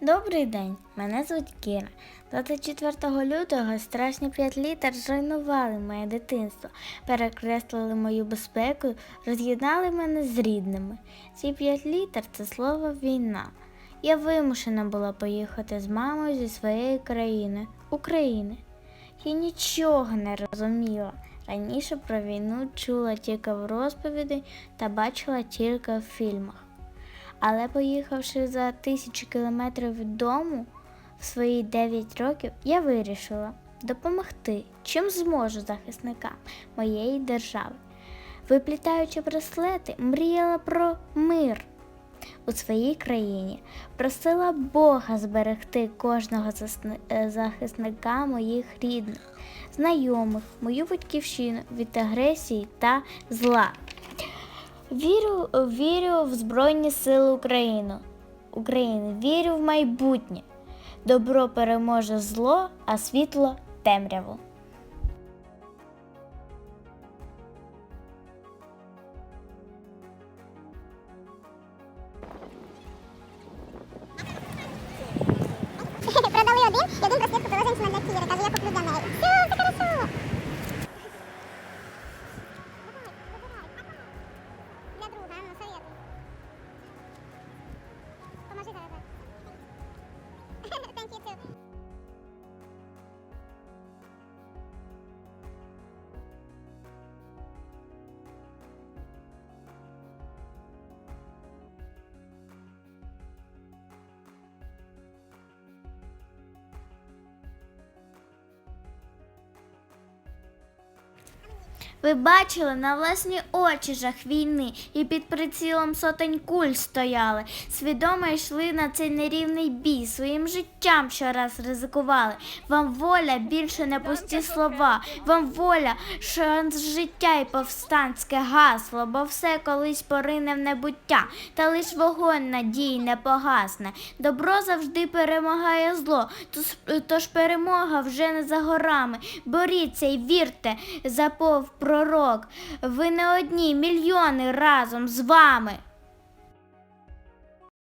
Добрий день, мене звуть Кіра. 24 лютого страшні 5 літер зруйнували моє дитинство, перекреслили мою безпеку, роз'єднали мене з рідними. Ці 5 літер це слово війна. Я вимушена була поїхати з мамою зі своєї країни, України. Я нічого не розуміла. Раніше про війну чула тільки в розповіді та бачила тільки в фільмах. Але поїхавши за тисячу кілометрів від дому в свої 9 років, я вирішила допомогти, чим зможу захисникам моєї держави. Виплітаючи браслети, мріяла про мир у своїй країні, просила Бога зберегти кожного е, захисника моїх рідних, знайомих, мою батьківщину від агресії та зла. Вірю, вірю в Збройні Сили України. України. Вірю в майбутнє. Добро переможе зло, а світло темряву. Продали один, один браслет купила женщина для Кіри. Ви бачили на власні очі жах війни і під прицілом сотень куль стояли. Свідомо йшли на цей нерівний бій, своїм життям щораз ризикували. Вам воля більше не пусті слова, вам воля, шанс життя і повстанське гасло, бо все колись порине в небуття, та лиш вогонь надії не погасне. Добро завжди перемагає зло, тож, перемога вже не за горами. Боріться і вірте, запов пророк. Ви не одні, мільйони разом з вами.